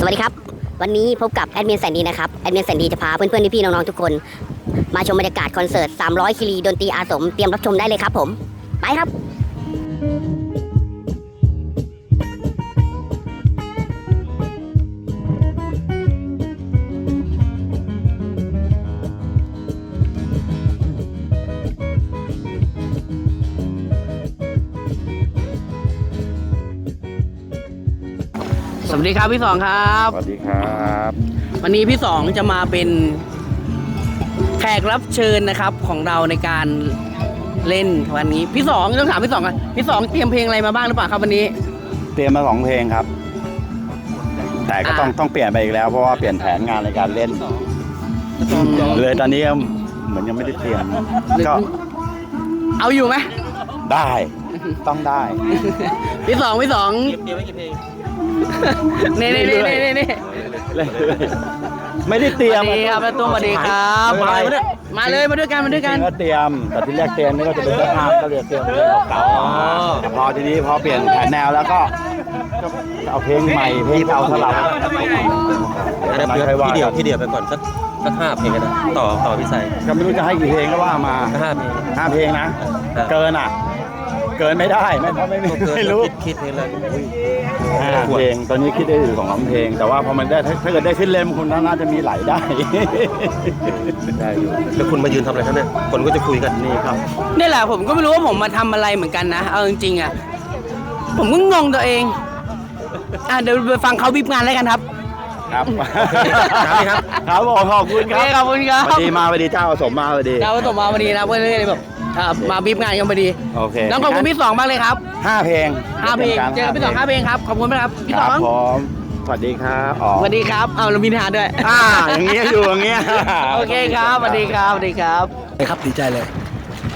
สวัสดีครับ วันนี้พบกับแอดมินแสนดีนะครับ แอดมินแสนดีจะพาเพื่อนๆพี่ๆน้องๆทุกคน มาชมบรรยากาศคอนเสิร์ต 300 คิรีดนตรีอาสม เตรียมรับชมได้เลยครับผม ไปครับ ดีครับพี่สองครับ สวัสดีครับ วันนี้พี่สองจะมาเป็นแขกรับเชิญนะครับของเราในการเล่นวันนี้ พี่สองต้องถามพี่สองก่อนพี่สองเตรียมเพลงอะไรมาบ้างหรือเปล่าครับวันนี้ เตรียมมาสองเพลงครับ แต่ก็ต้องอ่าต้องเปลี่ยนไปอีกแล้วเพราะว่าเปลี่ยนแผนงานในการเล่น เลยตอนนี้เหมือนยังไม่ได้เตรียมก็เอาอยู่ไหมได้ ต้องได้ พี่สองพี่สองเน่เน่เน่เน่เน่เน่ไม่ได้เตรียมสวัสดีครับแม่ตุ้มสวัสดีครับมามาเลยมาเลยมาด้วยกันมาด้วยกันก็เตรียม แต่ที่แรกเตรียมนี่ก็จะเป็นเรื่องภาพก็เลยเตรียมเพลงเก่าๆแต่พอทีนี้พอเปลี่ยนแผนแนวแล้วก็ก็เอาเพลงใหม่เพลงเก่าสลับเดี๋ยวเดี๋ยวพี่เดียวพี่เดียวไปก่อนสักสักห้าเพลงก็ได้ต่อต่อพี่ใส่ก็ไม่รู้จะให้กี่เพลงก็ว่ามาห้าเพลงห้าเพลงนะครับเกินอะ เกินไม่ได้ไม่ไม่ไม่เกินไม่รู้คิดคิดเพลงเลยอุ้ยห้าเพลงตอนนี้คิดได้อยู่สองสามเพลง แต่ว่าพอมันได้ถ้าถ้าเกิดได้ขึ้นเล่มคุณน่าจะมีไหลได้ได้อยู่แล้วคุณมายืนทำอะไรครับเนี่ยคนก็จะคุยกันนี่ครับนี่แหละผมก็ไม่รู้ว่าผมมาทำอะไรเหมือนกันนะเอาจริงๆอะผมก็งงตัวเองอะเดี๋ยวไปฟังเขาบิบงานแล้วกันครับครับครับครับผมขอบคุณคโอรัเคบขอบคุณครับสวัสดีมาสวัสดีเจ้าสมมาสวัสดีเราส่งมาพอดีนะเพื่อนเลยแบบ อ่ามาบีบงานกันพอดีโอเคน้องขอบคุณพี่สองมากเลยครับห้าเพลงห้าเพลงเจอกันพี่สองห้าเพลงครับขอบคุณมากครับพี่คสรัอบงผมสวัสดีครับอ๋อสวัสดีครับเอาเรามีทานด้วยอ่าอย่างเงี้ยอยู่อย่างเงี้ยโอเคครับสวัสดีครับสวัสดีครับครับดีใจเลย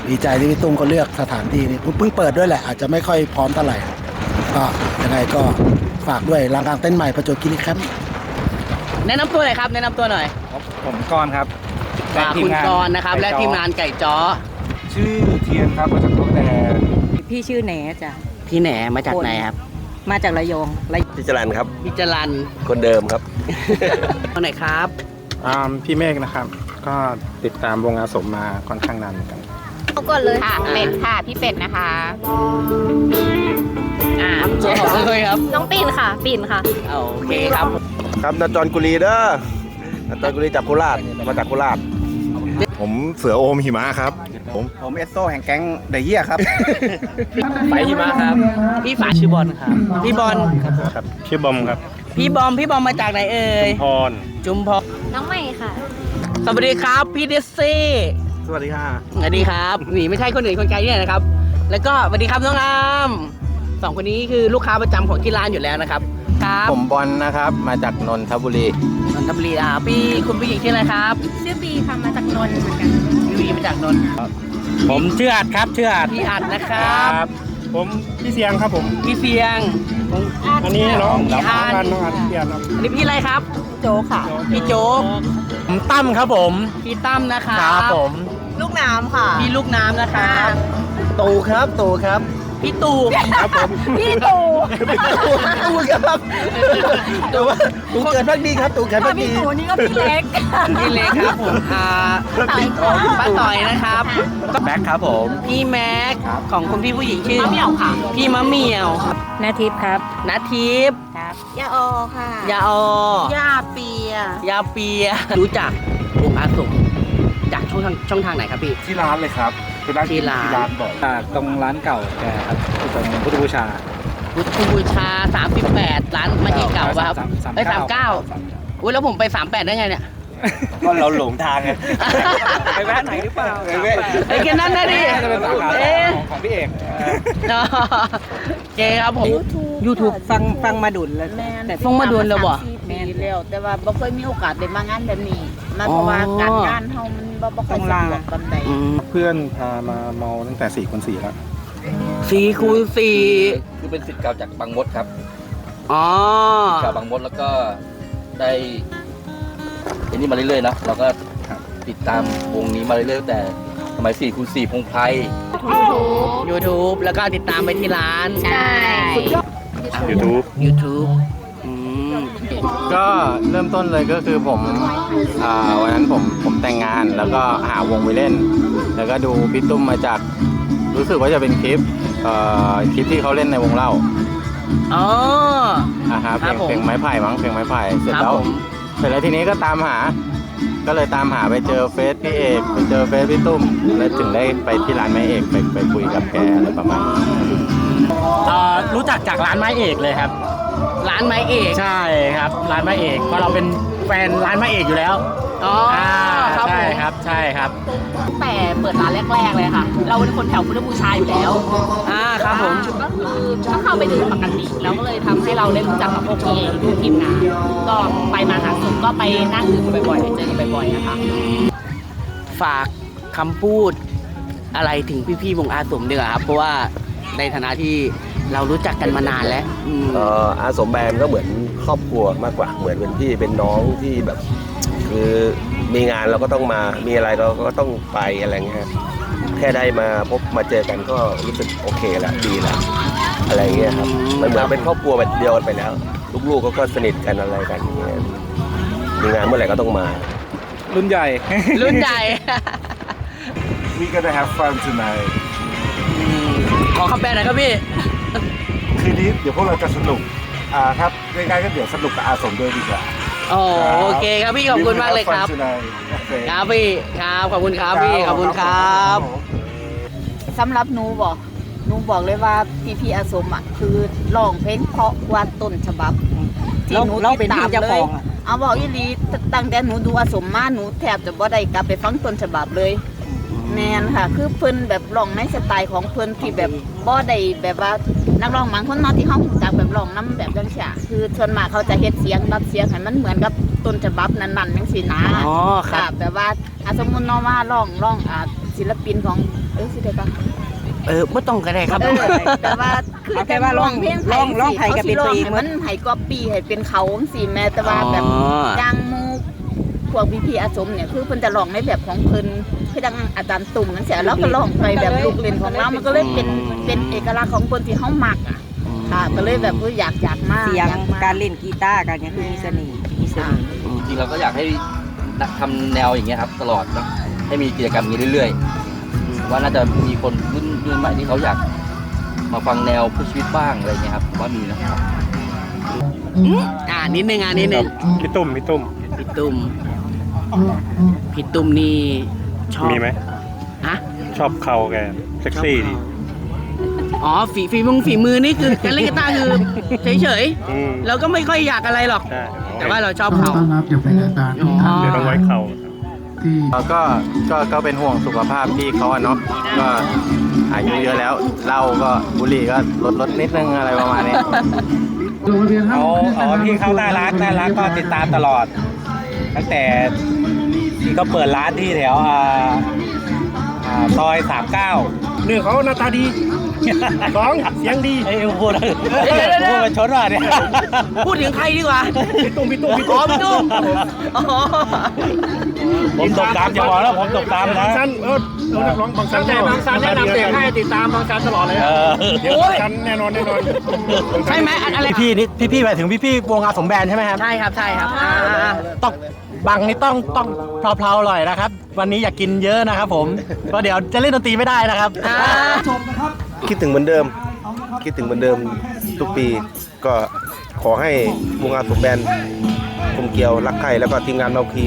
ดีใจที่พี่ตุ้มเขาเลือกสถานที่นี้เพิ่งเปิดด้วยแหละ อาจจะไม่ค่อยพร้อมเท่าไหร่ก็ยังไงก็ฝากด้วยรางกลางเต้นท์ใหม่ประจวบคีรีแคมป์แนะนำตัวหน่อยครับ แนะนำตัวหน่อย ผมกรณ์ครับอ่าคุณกรณ์นะครับ และทีมงานไก่จ้อ ชื่อเทียนครับมาจากตัวแต่พี่ชื่อแหนจ้ะพี่แหนมาจากไหนครับ มาจากระยองระพี่จรันครับพี่จรันคนเดิมครับเอาไหนครับอ่าพี่เมฆนะครับ ก็ติดตามวงอาสมมาค่อนข้างนานเหมือนกันค่ะเป็ดค่ะพี่เป็ดนะคะอ่าส่วนของเลยครับ น้องปิ่นค่ะ ปิ่นค่ะโอเคครับ ครับนาจรกุลีเด้อนาจรกุลีจากโคราชมาจากโคราชผมเสือโอมหิมะครับ ผมผมเอสโซแห่งแก๊งเดยี่ครับ ไปหิมะครับ พี่ฝาชื่อบอลครับ พี่บอลครับชื่อบอมครับพี่บอมพี่บอมมาจากไหนเอ่ยพรจุมพรน้องใหม่ค่ะ สวัสดีครับพี่เดซซี่สวัสดีค่ะสวัสดีครับนี่ไม่ใช่คนอื่นคนไกลที่ไหนนะครับ แล้วก็สวัสดีครับน้องอามสองคนนี้คือลูกค้าประจำของที่ร้านอยู่แล้วนะครับ ครับผมบอลนะครับ มาจากนนทบุรีนนทบุรีอ่าพี่คุณผู้หญิงชื่ออะไรครับ ชื่อบีค่ะมาจากนนท์เหมือนกันพี่วีมาจากนนท์ ผมชื่ออัดครับชื่ออัดพี่อัดนะครับ ผมพี่เสียงครับผมพี่เฟียงอันนี้น้องพี่อันน้องอัดเสียงครับอันนี้พี่อะไรครับโจค่ะพี่โจ๊กผมตั้มครับผมพี่ตั้มนะครับลูกน้ำค่ะพี่ลูกน้ำนะครับตู่ครับตู่ครับ พี่ตู่ครับผมพี่ตู่ตู่ครับตู่ว่าตู่เกิดพักดีครับตู่เกิดพักพี่ดีตู่นี่ก็พี่เล็กพี่เล็กครับผมอ่าต่อยค่ะป้าต่อยนะครับแบ็คครับผมพี่แม็กของคุณพี่ผู้หญิงชื่อมะเหมี่ยวค่ะ พี่มะเหมี่ยวนาทิพย์ครับนาทิพย์ครับยาออค่ะยาออยาเปียยาเปียรู้จักวงอาสมจากช่องทางช่องทางไหนครับพี่ที่ร้านเลยครับ คือร้านที่ร้านที่ร้านบ่อยตรงร้านเก่าแกครับตรงพุทธบูชา พุทธบูชา 38 ร้านมาอีกเก่าป่ะครับสามเอ้ยสามเก้า39อุ้ยแล้วผมไป 38 ได้ไงเนี่ยก็เราหลงทางไง ไปแวะไหนหรือเปล่าไปแวะ ไอ้แค่นั้นนะดิจะเป็นสาขาเอ๊ะของพี่เอกโอเคครับผม YouTube ฟังฟังมาดุลแล้วแต่ฟงมาดวนแล้วบ่แม่นแล้วแต่ว่าบ่เคยมีโอกาสได้มางานแบบนี้มันเพราะว่าการงานเฮามัน บ่บ่ค่อยสะดวกปานใดอืมเพื่อนพามาเมาตั้งแต่4คน4แล้วสี่คูณสี่คือเป็นสิทธิ์เก่าจากบางมดครับอ๋อ เก่าบางมดแล้วก็ได้อันนี้มาเรื่อยๆนะเราก็ติดตามวงนี้มาเรื่อยๆตั้งแต่สมัย4คูณ4พงไพร YouTube แล้วก็ติดตามไปที่ร้าน ใช่ YouTube YouTube อืม ก็เริ่มต้นเลยก็คือผมอ่าวันนั้นผมผมแต่งงานแล้วก็หาวงไปเล่น แล้วก็ดูพี่ตุ้มมาจากรู้สึกว่าจะเป็นคลิปเอ่อคลิปที่เขาเล่นในวงเล่าอ๋ออ่าฮะเพคลรับงผมเพลงไม้ไผ่มั้งเพลงไม้ไผ่เสร็จครับแล้วผมเสร็จแล้วทีนี้ก็ตามหา ก็เลยตามหาไปเจอเฟซพี่เอกไปเจอเฟซพี่ตุ้มแล้วถึงได้ไปที่ร้านไม้เอกไปไปคุยกับแกอะไรประมาณนี้รู้จักจากร้านไม้เอกเลยครับ ร้านไม้เอกใช่ ครับร้านไม้เอกเพราะเราเป็นแฟนร้านไม้เอกอยู่แล้วอ๋ออาครับใช่ผมครับใช่ครับ ตั้งแต่เปิดร้านแรก ๆ เลยค่ะ เราเป็นคนแถวพุทธบูชาอยู่แล้วอ่าครับผม ก็คือก็เข้าไปดื่มปกติแล้วก็เลยทำให้เราได้รู้จักกับพวกพี่เองพวกทีมงานก็ไปมาหาสู่ก็ไปนั่งดื่มกันบ่อยๆไปเจอกันบ่อยๆนะคะ ฝากคำพูดอะไรถึงพี่ๆวงอาสมดีกว่าครับ เพราะว่าในฐานะที่ เรารู้จักกันมานานแล้วอืม เอ่ออาสมแบนก็เหมือนครอบครัวมากกว่าเหมือนเป็นพี่เป็นน้องที่แบบ คือมีงานเราก็ต้องมามีอะไรเราก็ต้องไปอะไรเงี้ยแค่ได้มาพบมาเจอกันก็รู้สึกโอเคละดีละอะไรเงี้ยครับมันเหมือนเป็นครอบครัวแบบเดียวกันไปแล้ว ลูกๆก็ก็สนิทกันอะไรกันอย่างเงี้ยมีงานเมื่อไหร่ก็ต้องมา รุ่นใหญ่ รุ่นใหญ่ We gonna have fun tonight อืมขอคำแปลหน่อยครับพี่ คืนนี้เดี๋ยวพวกเราจะสนุกอ่าครับง่ายๆก็เดี๋ยวสนุกกับอาสมด้วยดีกว่าโอ้โอเคครับพี่ขอบคุณมากเลยครับ We gonna have fun tonight โอเคครับพี่ครับขอบคุณครับพี่ขอบคุณครับสำหรับหนูบอกหนูบอกเลยว่าพี่พี่อาสมอะคือร้องเพลงเพราะกว่าต้นฉบับที่หนูติดตามเลยเอาบอกอีหลีตั้งแต่หนูดูอาสมมาหนูแทบจะบ่ได้กลับไปฟังต้นฉบับเลย แมนค่ะ คือเพิ่นแบบร้องในสไตล์ของเพิ่นที่แบบบ่ได้แบบว่านักร้องบางคนเนาะที่เขารู้จักแบบร้องน้ำแบบจังซี่อะคือส่วนมากเขาจะเฮ็ดเสียงรับเสียงให้มันเหมือนกับต้นฉบับนั้นๆจังซี่นะอ๋อครับค่ะแบบว่าอะสมมุติเนาะว่าร้องร้องอ่าศิลปินของเอ้ยสิได้ปะ เออไม่ต้องก็ได้ครับ เออแต่ว่าคือเอาแค่ว่าร้องเพลงไทร้ยองร้องไทยกับเขาสิร้องดนตรีให้มันให้ก๊อปปี้ให้เป็นเขาจังซี่แม้แต่ว่าแบบอ๋อ ดังหมูพวกพี่พีอาสมเนี่ยคือเพิ่นจะร้องในแบบของเพิ่น คือดังอาจารย์ตุ่มนั่นเสียแล้วก็ร้องไปแบบลูกเล่นของเรา มันก็เลยเป็นเป็นเอกลักษณ์ของคนที่เฮามักอะค่ะ ก็เลยแบบว่าอยากอยากมากเสียงอยากมการเล่นกีตาร์กันเนี่ยคือมีเสน่ห์มีเสน่ห์จริงๆเราก็อยากให้นักทำแนวอย่างเงี้ยครับ ตลอดเนาะให้มีกิจกรรมอย่างนี้เรื่อยๆว่าน่าจะมีคนรุ่นรุ่นใหม่ที่เขาอยากมาฟังแนวเพื่อชีวิตบ้างอะไรเงี้ยครับผมว่ามีนะครับอ่านิดนึงอ่านิดนึงพี่ตุ้มพี่ตุ้มพี่ตุ้มพี่ตุ้มนี่ ชอบมีไหมฮะชอบเขาแกเซ็กซี่ดีอ๋อฝีฝีมือฝีมือนี่คือการเล่นกีตาร์คือเฉยอืมๆเราก็ไม่ค่อยอยากอะไรหรอก ใช่แต่ว่าเราชอบเขาเดี๋ยวต้องไว้เขาก็ก็ก็เป็นห่วงสุขภาพพี่เขาอะเนาะก็อายุเยอะแล้วเหล้าก็บุหรี่ก็ลดลดนิดนึงอะไรประมาณนี้ เอาเอาพี่เขาน่ารักน่ารักก็ติดตามตลอด ตั้งแต่ ที่เขาเปิดร้านที่แถวอ่าอ่าซอยสามเก้าเนื้อเขาหน้าตาดี สองเสียงดีไอ้พูดพูดมาชนว่าเนี่ยพูดถึงใครดีกว่าพี่ตุ้มพี่ตุ้มพี่อ๋ตุ้อมพี่ตุ้มอ๋อผมตกตามจะบอกแล้วผมตกตามนะบางซันเออนักร้องบางซันบางซันแนะนำเด็กให้ติดตามบางซันตลอดเลยเดี๋ยวบางซันแน่นอนแน่นอนใช่ไหมอันอะไรพี่นี่พี่พี่หมายถึงพี่พี่วงอาสมแบนใช่ไหมครับ ใช่ครับใช่ครับอ่าต้อง บังนี่ต้องต้องเพลาๆหน่อยนะครับ วันนี้อยากกินเยอะนะครับผมเพราะเดี๋ยวจะเล่นดนตรีไม่ได้นะครับอ่าคิดถึงเหมือนเดิม คิดถึงเหมือนเดิมทุกปีก็ขอให้วงอาสมแบนกลมเกลียวรักใครแล้วก็ทีมงานเมาคี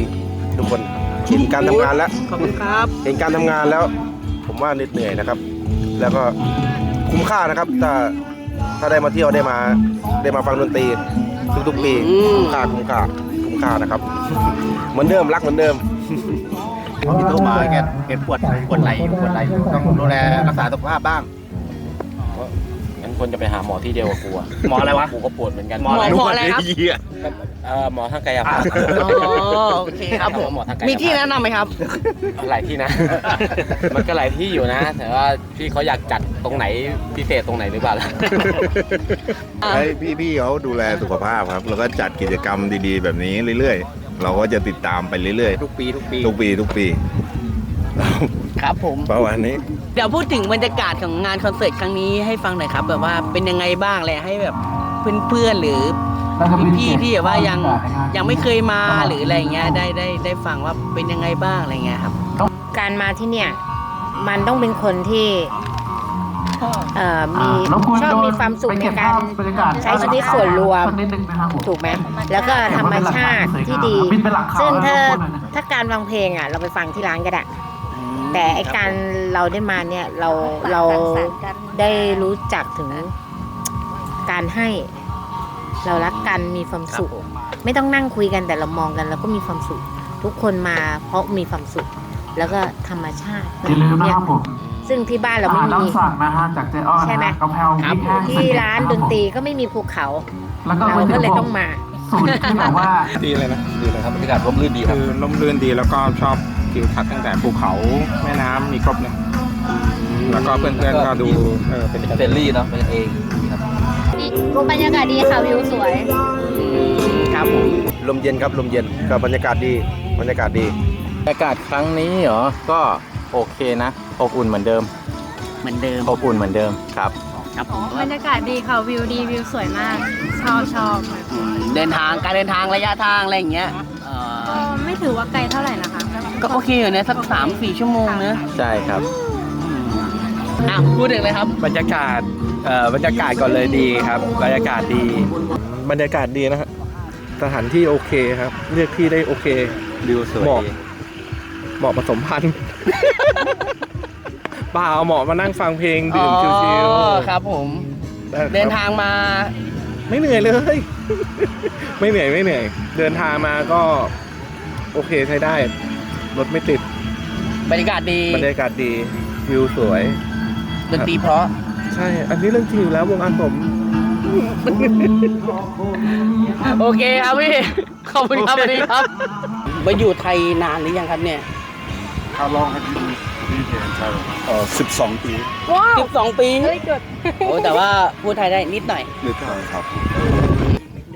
ทุกคนเห็นการทำงานแล้วขอบคุณครับเห็นการทำงานแล้ว ผมว่าเหน็ดเหนื่อยนะครับ แล้วก็คุ้มค่านะครับถ้าถ้าได้มาเที่ยวได้มา ได้มาฟังดนตรีทุกๆปีอืมคุ้มค่าคุ้มค่าคุ้ มค่านะครับ เหมือนเดิมรักเหมือนเดิมพี่ตู้มาแกแกปวดปวดไหล่ปวดไหล่ต้องดูแลรักษาสุขภาพบ้าง ควรจะไปหาหมอที่เดียวกับกูอะหมออะไรวะ กูก็ปวดเหมือนกันหมออะไร หมออะไรครับเอ่อหมอทางกายภาพ อ๋อโอเคครับผม หมอทางกายภาพ มีที่แนะนำไหมครับ หลายที่นะ มันก็หลายที่อยู่นะ แต่ว่าพี่เขาอยากจัดตรงไหนพิเศษตรงไหนหรือเปล่าล่ะให้พี่พี่ๆเขาดูแลสุขภาพครับ แล้วก็จัดกิจกรรมดีๆ แบบนี้เรื่อยๆ เราก็จะติดตามไปเรื่อยทุกปีทุกปี ๆ ทุกปีทุกปี ครับผม ประมาณนี้ เดี๋ยวพูดถึงบรรยากาศของงานคอนเสิร์ตครั้งนี้ให้ฟังหน่อยครับ แบบว่าเป็นยังไงบ้างเลยให้แบบเพื่อนๆหรือพี่ๆที่แบบว่ายังยังไม่เคยมาหรืออะไรเงี้ยได้ได้ได้ฟังว่าเป็นยังไงบ้างอะไรเงี้ยครับ การมาที่เนี่ย มันต้องเป็นคนที่เอ่อมีชอบมีความสุขในการใช้ชีวิตส่วนรวมถูกไหมแล้วก็ธรรมชาติที่ดี ซึ่งถ้าถ้าการฟังเพลงอะ เราไปฟังที่ร้านก็ได้ แต่ไอการเราได้มาเนี่ยเราเราได้รู้จักถึงการให้ เรารักกันมีความสุข ไม่ต้องนั่งคุยกันแต่เรามองกันแล้วก็มีความสุข ทุกคนมาเพราะมีความสุข แล้วก็ธรรมชาติอย่าลืมนะครับผมซึ่งที่บ้านเราไม่อ่ามีน้ำสั่งนะฮะจากเจอ้อนใช่ไหมนะกะเพราพริกแห้งที่ร้านดนตรีก็ไม่มีภูเขาแล้วก็เราก๋วยก็เตี๋ยวเลยต้องมาสูตรที่แบบว่าดีเลยนะดีเลยครับบรรยากาศร่มรื่นดีครับคือร่มรื่นดีแล้วก็ชอบ ทิวทัศน์ตั้งแต่ภูเขาแม่น้ำมีครบเลยแล้วก็เพื่อนๆก็ดูเออเป็นเฟรนลี่เนาะเป็นกันเองครับบรรยากาศดีค่ะวิวสวยครับผมลมเย็นครับลมเย็นก็บรรยากาศดีบรรยากาศดีบรรยากาศครั้งนี้เหรอก็โอเคนะอบอุ่นเหมือนเดิม เหมือนเดิมอบอุ่นเหมือนเดิมครับครับผมบรรยากาศดีค่ะวิวดีวิวสวยมากชอบชอบเดินทางการเดินทางระยะทางอะไรอย่างเงี้ยเอ่อก็ไม่ถือว่าไกลเท่าไหร่นะคะ ก็โอเคอยู่นะสักสามสี่ชั่วโมงนะใช่ครับ อะพูดถึงเลยครับ บรรยากาศเอ่อบรรยากาศก่อนเลยดีครับ บรรยากาศดี บรรยากาศดีนะฮะสถานที่โอเคครับ เลือกที่ได้โอเค วิวสวยเหมาะ ดีเหมาะผสมพันธุ์ เปล่าเหมาะมานั่งฟังเพลงดื่มชิวอ๋อๆครับผม ได้ครับ เดินทางมาไม่เหนื่อยเลย ไม่เหนื่อยไม่เหนื่อย เดินทางมาก็ โอเคใช้ได้ รถไม่ติด บรรยากาศดีบรรยากาศดีวิวสวย ดนตรีเพราะ ใช่ อันนี้เรื่องจริงอยู่แล้ววงอาสมโอเคครับพี่ ขอบคุณครับสวัสดีครับ มาอยู่ไทยนานหรือยังครับเนี่ย How long have you been here in Thailand? เอ่อ12 ปีว้าวสิบสองปีโอ้แต่ว่าพูดไทยได้นิดหน่อยนิดหน่อยครับ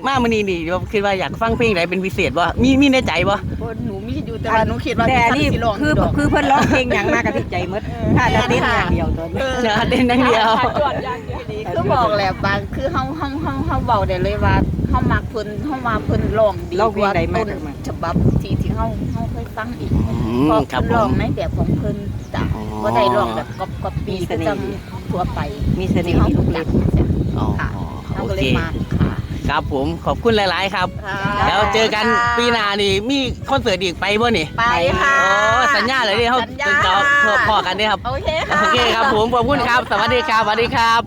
มามันนี่นี่เดี๋ยวคิดว่าอยากฟังเพลงไหนเป็นพิเศษวะมีมีในใจวะหนูมีอยู่ แต่ว่าหนูคิดว่าแต่พี่นี่สิลองคือดก คือเพิ่นร้องเพลงอย่างมากกับที่ใจหมดถ้าจะเต้นอย่างเดียวตอนนี้นะเต้นอย่างเดียว คือบอกแหละบางคือเฮาเฮาเฮาเฮาเบาได้เลยว่าเฮามักเพิ่นเฮามาเพิ่นร้องดีร้องเพลงใดมากต้นมาก ฉบับที่ที่เฮาเฮาเคยฟังอีกอืมเพราะครับเพิ่นผร้องมในแบบของเพิ่นจ้ะอ๋อ บ่ได้ร้องแบบก๊อปก๊อปปี้คือจังทั่วไปมีเสน่ห์ที่เฮามีลูรู้กจัเล่กนอ๋อค่ะเฮาโอก็เลเค ยมาค่ะ ครับผมขอบคุณหลาย ๆ ครับ แล้วเจอกันปีหน้านี่มีคอนเสิร์ตอีกไปบ่นี่ไปค่ะโอ้สัญญาเลยดิเขาสัญญาจะพอกันเด้ครับ โอเคค่ะ โอเคครับผมขอบคุณครับ สวัสดีครับ สวัสดีครับ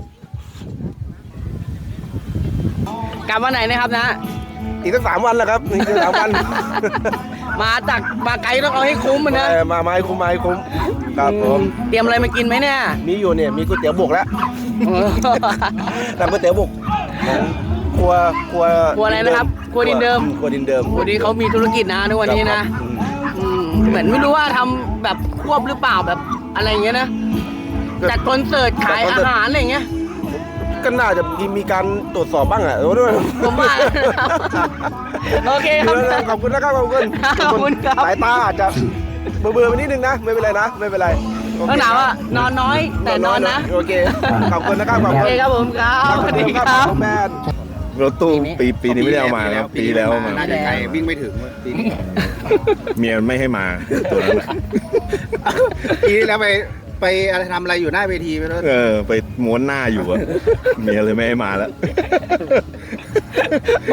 กลับวันไหนนะครับนะ อีกสักสามวันแล้วครับอีกสักสามวันมาจากมาไกลต้องเอาให้คุ้มมันนะเออมาไม้คุ้มไม้คุ้มครับผมเตรียมอะไรมากินไหมเนี่ยมีอยู่เนี่ยมีก๋วยเตี๋ยวบุกแล้วทำก๋วยเตี๋ยวบุกของ ครัวครัวครัวอะไรนะครับครัวดินเดิม ครัวดินเดิมวันนี้เขามีธุรกิจนะในวันนี้นะครับอืมอืมเหมือนไม่รู้ว่าทำแบบควบหรือเปล่าแบบอะไรอย่างเงี้ยนะจัดคอนเสิร์ตขายอาหารอะไรอย่างเงี้ย ก็น่าจะมีมีการตรวจสอบบ้างอะเออด้วยผมว่าโอเคครับ ขอบคุณนะครับขอบคุณขอบคุณครับ สายตาอาจจะเบื่อๆไปนิดนึงนะ ไม่เป็นไรนะ ไม่เป็นไรโอเคต้องถามว่านอนน้อยแต่นอนนะ โอเคขอบคุณนะครับขอบโอคุณเคครับผมครับสวัสดีครับแมน รถตู้ปีปีนี้ไม่ได้เอามาครับปีแล้วเอามาน่าจะไกลวิ่งไม่ถึงปีนี้เมียไม่ให้มาตัวนั้นน่ะปีที่แล้วไปไปอะไรทำอะไรอยู่หน้าเวทีไปแล้วเออ ไปม้วนหน้าอยู่อะเมียเลยไม่ให้มาแล้ว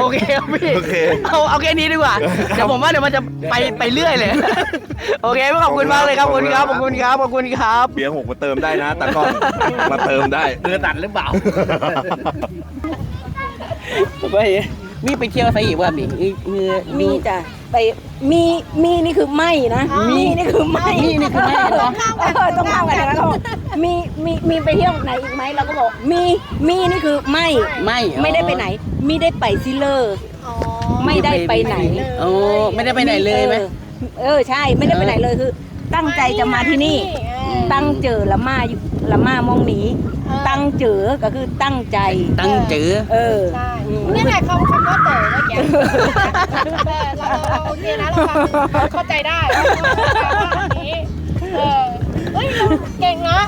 โอเคครับพี่โอเค เอาเอาแค่นี้ดีกว่า เดี๋ยวผมว่าเดี๋ยวมันจะไปไปเรื่อยเลย โอเคขอบคุณมากเลยครับขอบคุณครับขอบคุณครับขอบคุณครับ เบียร์หกมาเติมได้นะตากล้องมาเติมได้ เรือตัดหรือเปล่า ไปมีไปเที่ยวไซอีกว่ามีมีมีมีจ้ะไปมีมีนี่คือไม่นะมีนี่คือไม่มีนี่คือไม่เหรอเออต้องข้ามกันแล้วก็บอกมีมีมีไปเที่ยวไหนอีกไหมเราก็บอกมีมีนี่คือไม่ไม่ไม่ได้ไปไหนไม่ได้ไปซิเลอร์ไม่ได้ไปไหนโอ้ไม่ได้ไปไหนเลยไหมออเออใช่ไม่ได้ไปไหนเลยคือ ตั้งใจจะมาที่นี่ ตั้งเจอละมาอยู่ละมามองหนี ตั้งเจอก็คือตั้งใจ ตั้งจือเออนี่แหละคำคำว่าเต๋อเมื่อกี้เออเราเราโอเคนะเราฟังเข้าใจได้ว่าเราฟังว่าอันนี้เออเฮ้ยเราเก่งนะ